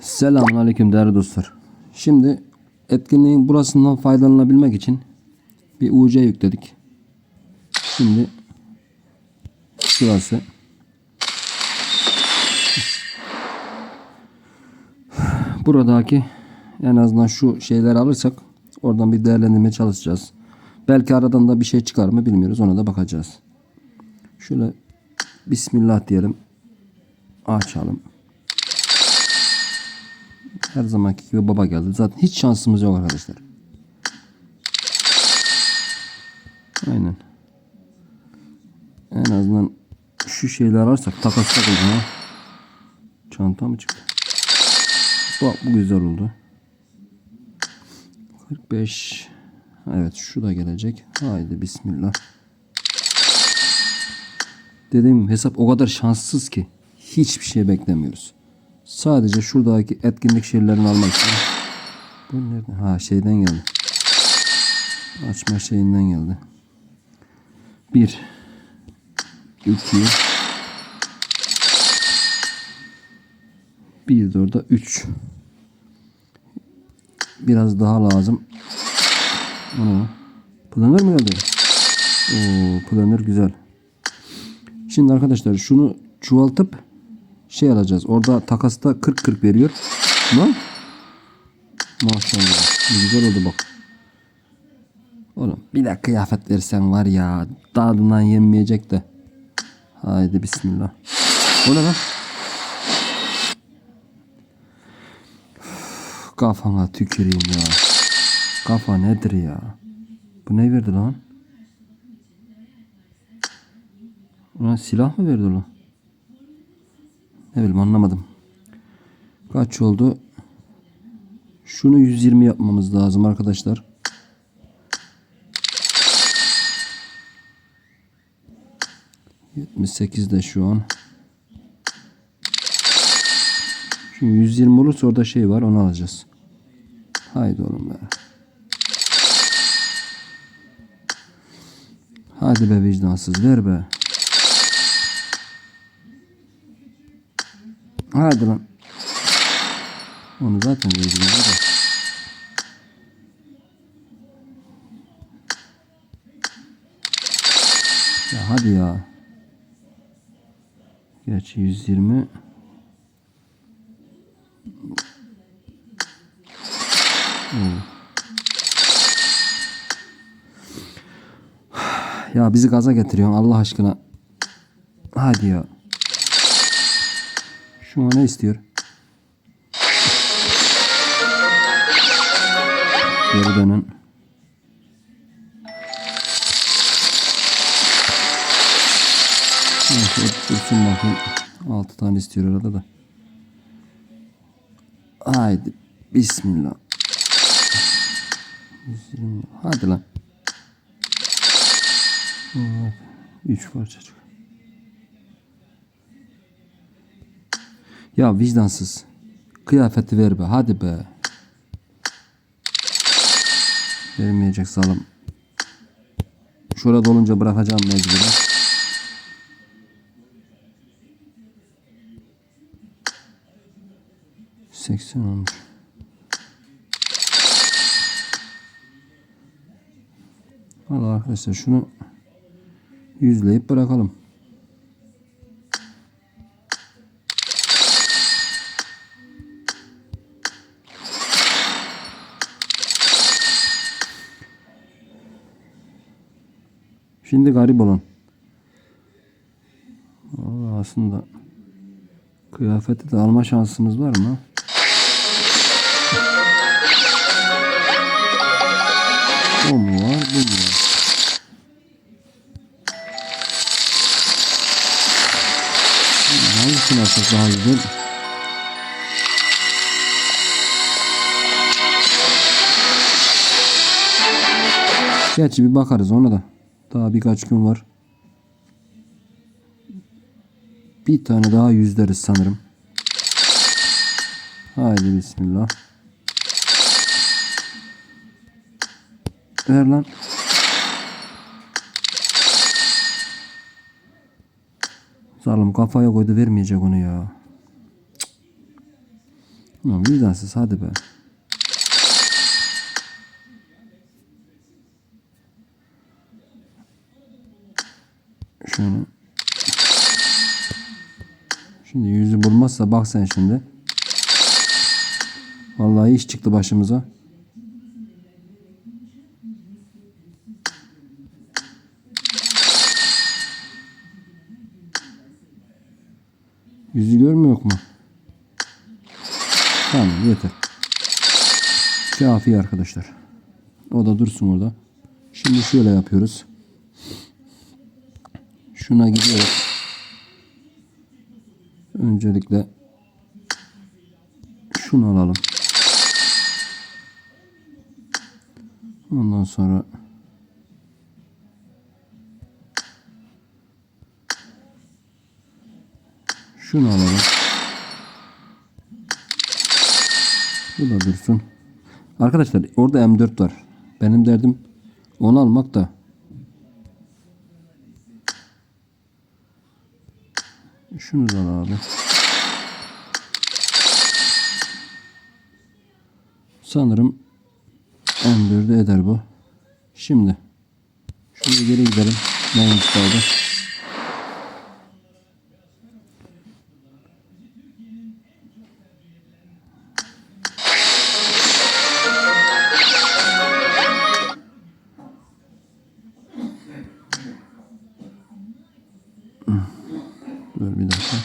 Selamun Aleyküm değerli dostlar. Şimdi etkinliğin burasından faydalanabilmek için bir UC yükledik. Şimdi şurası. Buradaki en azından şu şeyleri alırsak oradan bir değerlendirmeye çalışacağız. Belki aradan da bir şey çıkar mı bilmiyoruz. Ona da bakacağız. Şöyle Bismillah diyelim. Açalım. Her zamanki gibi baba geldi. Zaten hiç şansımız yok arkadaşlar. Aynen. En azından şu şeyler ararsak takas takıldı Çanta mı çıktı? Bak bu güzel oldu. 45 Evet şu da gelecek. Haydi bismillah. Dediğim hesap o kadar şanssız ki hiçbir şey beklemiyoruz. Sadece şuradaki etkinlik şeylerini almak için. Bu nerede? Ha şeyden geldi. Açma şeyinden geldi. Bir. iki, Bir de orada üç. Biraz daha lazım. Ana. Planör mü geldi? Oo, planör güzel. Şimdi arkadaşlar şunu çoğaltıp şey alacağız. Orada takasta 40-40 veriyor. Lan. Maşallah. Güzel oldu bak. Oğlum bir de kıyafet versen var ya tadından yenmeyecek de. Haydi bismillah. O ne lan? Kafana tüküreyim ya. Kafa nedir ya? Bu ne verdi lan? Ulan silah mı verdi lan? Ne bileyim anlamadım. Kaç oldu? Şunu 120 yapmamız lazım arkadaşlar. De şu an. Şimdi 120 olursa orada şey var onu alacağız. Haydi oğlum be. Hadi be vicdansız ver be. Hadi lan. Onu zaten verdim de. Ya hadi ya. Gerçi 120 Oo. Ya bizi gaza getiriyorsun Allah aşkına. Hadi ya. Şu an ne istiyor? Geri dönün. Neyse dursun bakayım. 6 tane istiyor arada da. Haydi. Bismillah. 120. Hadi lan. 3 parçacık. Ya vicdansız. Kıyafeti ver be. Hadi be. Vermeyecek zalim. Şurada olunca bırakacağım mecburen. Seksen olmuş. Valla arkadaşlar şunu yüzleyip bırakalım. Şimdi garip olan. Vallahi aslında kıyafeti de alma şansımız var mı? O mu var, bu mu var? Hangisini alsak daha güzel? Gerçi bir bakarız ona da. Daha birkaç gün var. Bir tane daha yüzleriz sanırım. Haydi bismillah. Ver lan. Zalim kafaya koydu vermeyecek onu ya. Ulan vicdansız hadi be. Şimdi yüzü bulmazsa bak sen şimdi. Vallahi iş çıktı başımıza. Yüzü görmüyor mu? Tamam yeter. Kafi arkadaşlar. O da dursun orada. Şimdi şöyle yapıyoruz. Şuna gidiyoruz. Öncelikle şunu alalım. Ondan sonra şunu alalım. Bu da dursun. Arkadaşlar orada M4 var. Benim derdim onu almak da. Şunu da abi. Sanırım M4'ü eder bu. Şimdi şunu geri gidelim. Neymiş Dur bir dakika.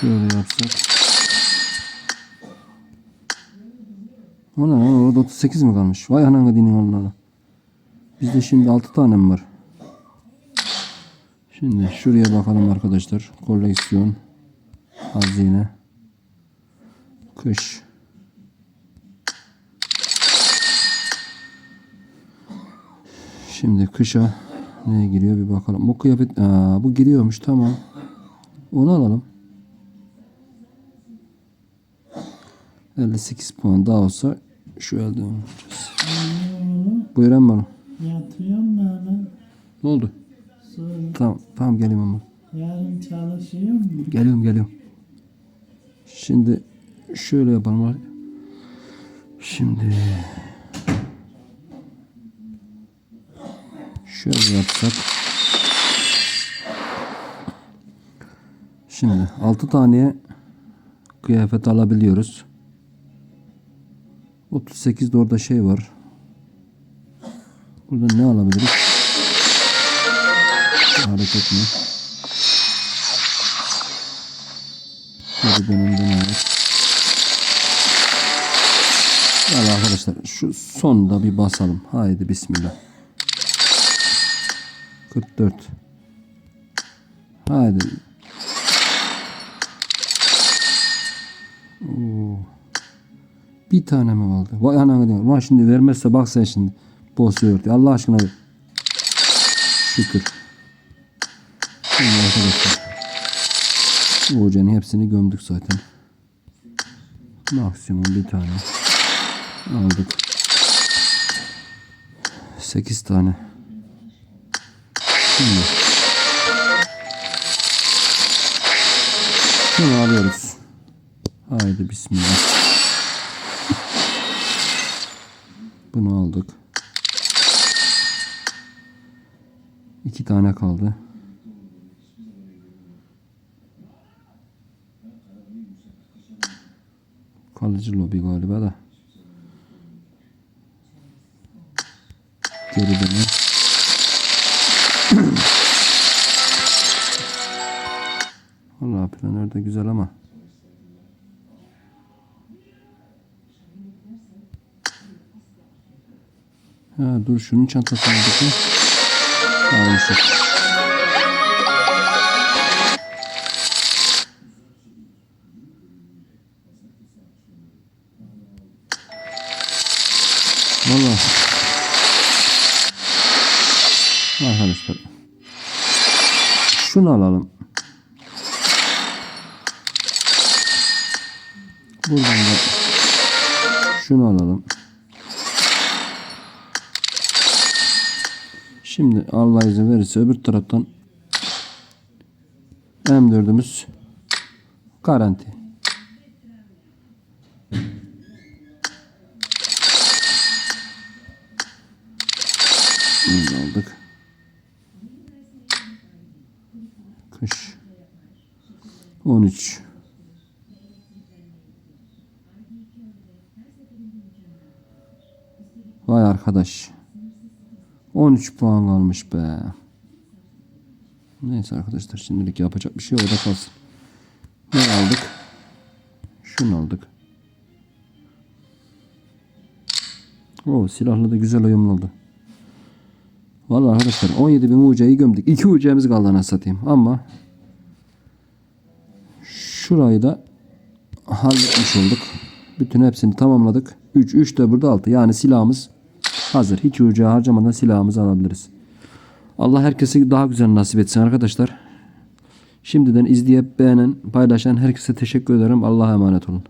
Şöyle yapsak. Ne lan orada 38 mi kalmış? Vay ananı dinin Allah'ına. Bizde şimdi 6 tane mi var? Şimdi şuraya bakalım arkadaşlar. Koleksiyon. Hazine. Kış. Şimdi kışa ne giriyor bir bakalım. Bu kıyafet Aa, bu giriyormuş tamam. Onu alalım. 58 puan daha olsa şu elde olacağız. Buyur bana. Yatıyorum hemen. Ne oldu? Sonra Tamam tamam geliyorum ama. yarın çalışıyor mu? Geliyorum geliyorum. Şimdi şöyle yapalım. Şimdi şöyle yapsak. Şimdi 6 taneye kıyafet alabiliyoruz. 38 de orada şey var. Burada ne alabiliriz? Hareket mi? Geri dönümden evet. Yani arkadaşlar şu sonda bir basalım. Haydi bismillah. 44. Haydi. Oo. Bir tane mi kaldı? Vay ananı diyor. Lan şimdi vermezse bak sen şimdi. Bozuyor diyor. Allah aşkına. Şükür. Arkadaşlar. Bu hocanın hepsini gömdük zaten. Maksimum bir tane. Aldık. 8 tane. Şimdi. Şunu alıyoruz. Haydi bismillah. Bunu aldık. İki tane kaldı. Kalıcı lobi galiba da. Geri dönüyor. De güzel ama. Ha dur şunun çantasına bakayım. Almışım. Valla. Arkadaşlar. Şunu alalım. Buradan da şunu alalım. Şimdi Allah izin verirse öbür taraftan M4'ümüz garanti. Bunu aldık. Kış. 13. Vay arkadaş. 13 puan kalmış be. Neyse arkadaşlar şimdilik yapacak bir şey orada kalsın. Ne aldık? Şunu aldık. O silahla da güzel uyumlu oldu. Vallahi arkadaşlar 17 bin ucayı gömdük. 2 ucağımız kaldı anasını satayım. Ama şurayı da halletmiş olduk. Bütün hepsini tamamladık. 3, 3 de burada 6. Yani silahımız hazır. Hiç ucağı harcamadan silahımızı alabiliriz. Allah herkese daha güzel nasip etsin arkadaşlar. Şimdiden izleyip beğenen, paylaşan herkese teşekkür ederim. Allah'a emanet olun.